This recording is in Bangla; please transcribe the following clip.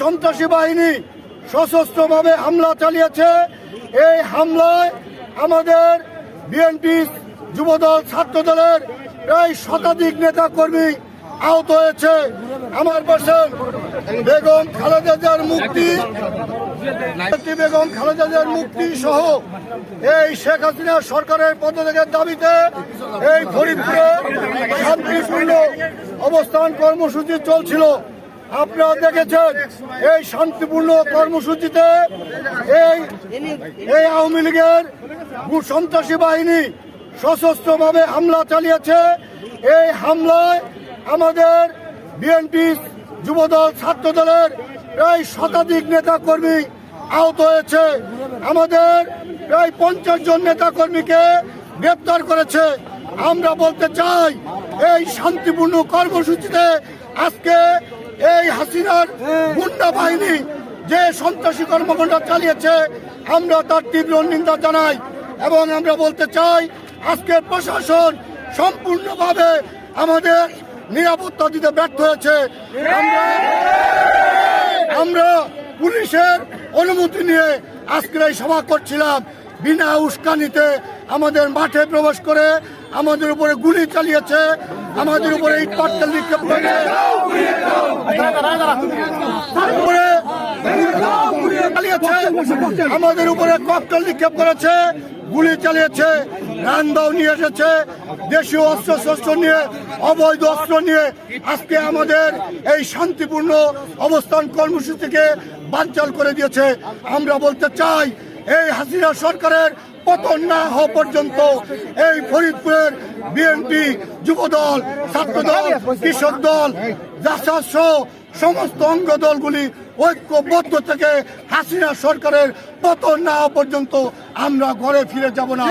সন্ত্রাসী বাহিনী সশস্ত্রভাবে হামলা চালিয়েছে। এই হামলায় আমাদের বিএনপি যুবদল ছাত্রদলের প্রায় শতাধিক নেতা কর্মী আহত হয়েছে। আমার পাশে বেগম খালেদা জিয়ার মুক্তি বেগম খালেদা জিয়ার মুক্তি সহ এই শেখ হাসিনা সরকারের পদত্যাগের দাবিতে এই ফরিদপুরে শান্তিপূর্ণ অবস্থান কর্মসূচি চলছিল। আপনারা দেখেছেন এই শান্তিপূর্ণ কর্মসূচিতে এই এই আওয়ামী লীগের সন্ত্রাসী বাহিনী সশস্ত্রভাবে হামলা চালিয়েছে। এই হামলায় আমাদের বিএনপি যুবদল ছাত্রদলের প্রায় শতাধিক নেতা কর্মী আহত হয়েছে। আমাদের প্রায় পঞ্চাশ জন নেতা কর্মীকে গ্রেপ্তার করেছে। আমরা বলতে চাই, এই শান্তিপূর্ণ কর্মসূচিতে আজকে এই হাসিনার গুন্ডা বাহিনী যে সন্ত্রাসী কর্মকাণ্ড চালিয়েছে আমরা তার তীব্র নিন্দা জানাই এবং আমরা বলতে চাই আজকে প্রশাসন সম্পূর্ণভাবে আমাদের নিরাপত্তা দিতে ব্যর্থ হয়েছে। আমরা আমরা পুলিশের অনুমতি নিয়ে আজকের এই সভা করছিলাম। বিনা উস্কানিতে আমাদের মাঠে প্রবেশ করে আমাদের উপরে গুলি চালিয়েছে, আমাদের উপরে ইট পাটকেল নিক্ষেপ করেছে। আমাদের উপরে ককটেল নিক্ষেপ করেছে, গুলি চালিয়েছে রানদাও নিয়ে এসেছে, দেশীয় অস্ত্র শস্ত্র নিয়ে, অবৈধ অস্ত্র নিয়ে আজকে আমাদের এই শান্তিপূর্ণ অবস্থান কর্মসূচিকে বানচাল করে দিয়েছে। আমরা বলতে চাই, এই হাসিনা সরকারের পতন না হওয়া পর্যন্ত এই ফরিদপুরের বিএনপি যুবদল, ছাত্রদল, কৃষক দল, জাসাদ সমস্ত অঙ্গ দলগুলি ঐক্যবদ্ধ থেকে হাসিনা সরকারের পতন না হওয়া পর্যন্ত আমরা ঘরে ফিরে যাব না।